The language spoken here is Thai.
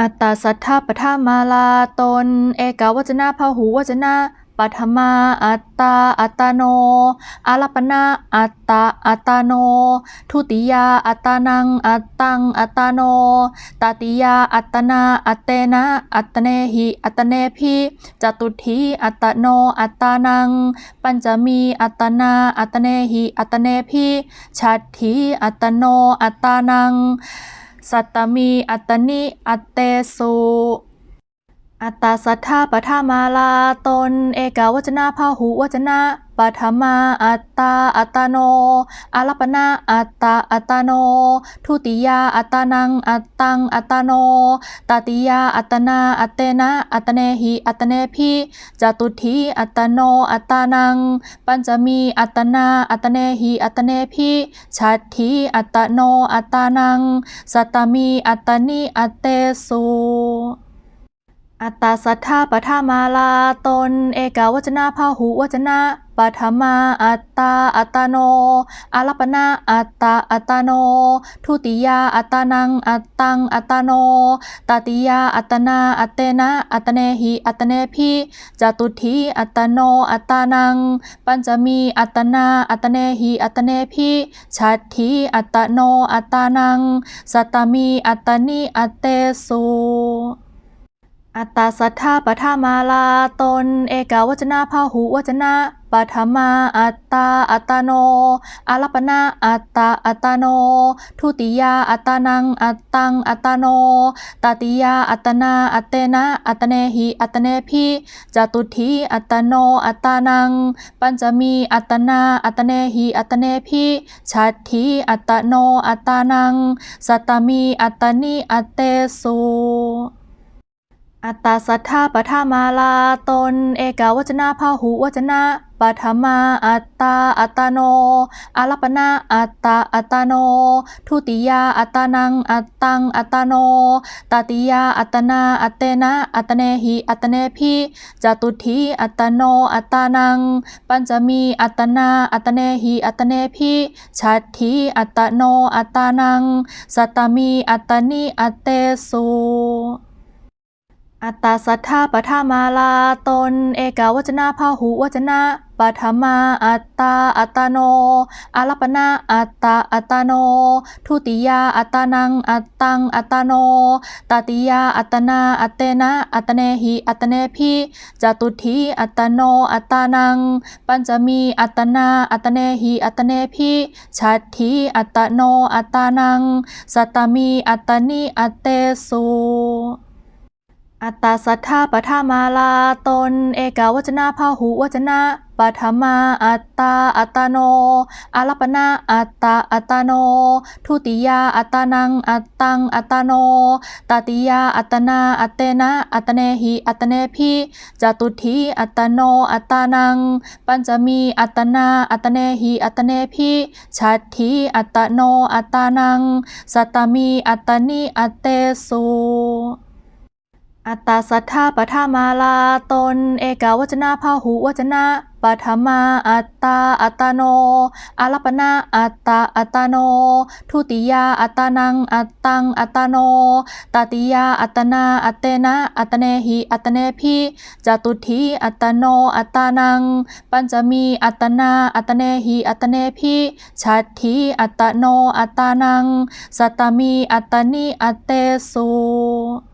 อัตตาสัทธาปทามาลาตน เอกาวจนะพหูวจนะปัทมาอัตตาอัตตาโนอาลปนาอัตตาอัตตาโน ทุติยาอัตตานังอัตตังอัตตาโนตติยาอัตตนาอัตเตนะอัตเนหิอัตเนพิจตุทีอัตตโนอัตตานัง ปัญจมีอัตตนาอัตเนหิอัตเนพิชัตถีอัตโนอัตตานัง สัตตมีอัตตนิอัตเตสุ อัตตาสัทธาปทามาลาตน เอกาวจนะพาหูวจนะปัทมาอัตตาอัตตาโนอาลปนาอัตตาอัตตาโน ทุติยาอัตานังอัตตังอัตตาโนตติยาอัตนาอัตเตนะอัตเนหิอัตเนพิจตุทีอัตโนอัตานัง ปัญจมีอัตนาอัตเนหิอัตเนพิชัตถีอัตโนอัตานัง สัตตมีอัตนิอัตเตสุ อัตตาสัทธาปทามาลาตน เอกาวจนะพหูวจนะปัทมาอัตตาอัตโนอาลปนาอัตตาอัตโน ทุติยาอัตานังอัตตังอัตโนตติยาอัตนาอัตเตนะอัตเนหิอัตเนพิจตุทีอัตโนอัตานัง ปัญจมีอัตนาอัตเนหิอัตเนพิชัตถีอัตโนอัตานัง สัตตมีอัตตนิอัตเตสุ อัตตาสัทธาปทามาลาตน เอกาวจนะพาหูวจนะปัทมาอัตตาอัตาโนอาลปนาอัตตาอัตาโน ทุติยาอัตานังอัตตังอัตาโนตติยาอัตนาอัตเตนะอัตเนหิอัตเนพิจตุทีอัตโนอัตานัง ปัญจมีอัตนาอัตเนหิอัตเนพิชัตถีอัตโนอัตตานัง สัตตมีอัตตนิอัตเตสุ อัตตาสัทธาปทามาลาตน เอกาวจนะพาหูวจนะปัทมาอัตตาอัตตาโนอาลปนาอัตตาอัตตาโน ทุติยาอัตานังอัตตังอัตตาโนตติยาอัตนาอัตเตนะอัตเนหิอัตเนพิจตุทีอัตโนอัตานัง ปัญจมีอัตนาอัตเนหิอัตเนพิชัตถีอัตโนอัตานัง สัตตมีอัตนิอัตเตสุ อัตตาสัทธาปทามาลาตน เอกาวจนะพาหูวจนะปัทมาอัตตาอัตโนอาลปนาอัตตาอัตโน ทุติยาอัตานังอัตตังอัตโนตติยาอัตนาอัตเตนะอัตเนหิอัตเนพิจตุทีอัตโนอัตานัง ปัญจมีอัตนาอัตเนหิอัตเนพิชัตถีอัตโนอัตานัง สัตตมีอัตตนิอัตเตสุ อัตตาสัทธาปทามาลาตน เอกาวจนะพาหูวจนะปัทมาอัตตาอัตตาโนอาลปนาอัตตาอัตตาโน ทุติยาอัตานังอัตตังอัตตาโนตติยาอัตนาอัตเตนะอัตเนหิอัตเนพิจตุทีอัตโนอัตานัง ปัญจมีอัตนาอัตเนหิอัตเนพิชัตถีอัตโนอัตานังสัตตมีอัตนิอัตเตสุ อัตตาสัทธาปทามาลาตน เอกาวจนะพหูวจนะปัทมาอัตตาอัตาโนอาลปนาอัตตาอัตาโน ทุติยาอัตานังอัตตังอัตาโนตติยาอัตนาอัตเตนะอัตเนหิอัตเนพิจตุทีอัตโนอัตานัง ปัญจมีอัตนาอัตเนหิอัตเนพิชัตถีอัตโนอัตานัง สัตตมีอัตตนิอัตเตสุ